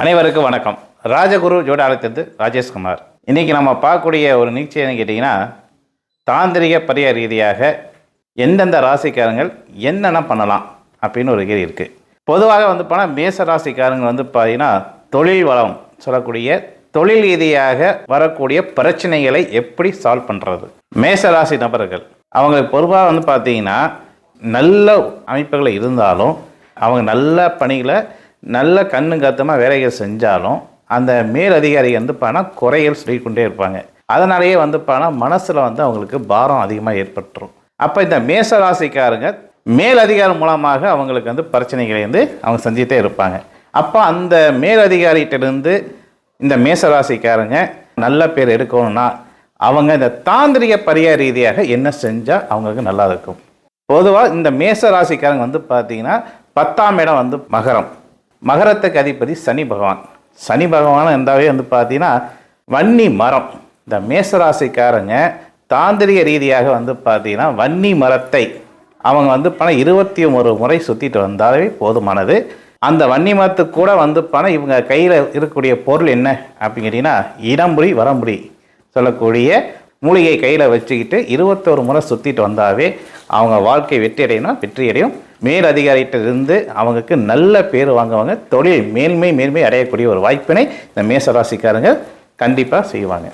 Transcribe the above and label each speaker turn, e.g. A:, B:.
A: அனைவருக்கும் வணக்கம். ராஜகுரு ஜோடாலத்திலிருந்து ராஜேஷ்குமார். இன்றைக்கி நம்ம பார்க்கக்கூடிய ஒரு நிகழ்ச்சி என்ன கேட்டிங்கன்னா தாந்திரிக பரிய ரீதியாக எந்தெந்த ராசிக்காரங்கள் என்னென்ன பண்ணலாம் அப்படின்னு ஒரு கேள்வி இருக்குது பொதுவாக வந்து போனால் மேச ராசிக்காரங்க வந்து பார்த்தீங்கன்னா தொழில் வளம் சொல்லக்கூடிய தொழில் ரீதியாக வரக்கூடிய பிரச்சனைகளை எப்படி சால்வ் பண்ணுறது மேச ராசி நபர்கள் அவங்களுக்கு பொதுவாக வந்து பார்த்தீங்கன்னா நல்ல அமைப்புகள் இருந்தாலும் அவங்க நல்ல பணிகளை நல்ல கண்ணு கத்தமாக வேலைகள் செஞ்சாலும் அந்த மேல் அதிகாரி வந்து பார்த்தா குறைகள் சொல்லிக்கொண்டே இருப்பாங்க. அதனாலேயே வந்து பார்த்தா மனசில் வந்து அவங்களுக்கு பாரம் அதிகமாக ஏற்பட்டுரும். அப்போ இந்த மேச ராசிக்காரங்க மேல் அதிகாரம் மூலமாக அவங்களுக்கு வந்து பிரச்சனைகளை வந்து அவங்க செஞ்சுட்டே இருப்பாங்க. அப்போ அந்த மேலதிகாரிகிட்டேருந்து இந்த மேச ராசிக்காரங்க நல்ல பேர் எடுக்கணும்னா அவங்க இந்த தாந்திரிக பரிகார ரீதியாக என்ன செஞ்சால் அவங்களுக்கு நல்லா இருக்கும். பொதுவாக இந்த மேச ராசிக்காரங்க வந்து பார்த்தீங்கன்னா பத்தாம் இடம் வந்து மகரம். மகரத்துக்கு அதிபதி சனி பகவான். சனி பகவான் இருந்தாவே வந்து பார்த்தீங்கன்னா வன்னி மரம். இந்த மேசராசிக்காரங்க தாந்திரிக ரீதியாக வந்து பார்த்தீங்கன்னா வன்னி மரத்தை அவங்க வந்து பணம் இருபத்தி ஒரு முறை சுற்றிட்டு வந்தாலே போதுமானது. அந்த வன்னி மரத்துக்கு கூட வந்து பணம் இவங்க கையில் இருக்கக்கூடிய பொருள் என்ன அப்படின்னு கேட்டிங்கன்னா இடம்புரி வரம்புரி சொல்லக்கூடிய மூலிகை கையில் வச்சுக்கிட்டு இருபத்தோரு முறை சுற்றிட்டு வந்தாவே அவங்க வாழ்க்கை வெற்றி அடையினா வெற்றி அடையும் மேல் அதிகாரிகிட்ட இருந்து அவங்களுக்கு நல்ல பேர் வாங்குவாங்க. தொழில் மேன்மை மேன்மை அடையக்கூடிய ஒரு வாய்ப்பினை இந்த மேசராசிக்காரங்க கண்டிப்பாக செய்வாங்க.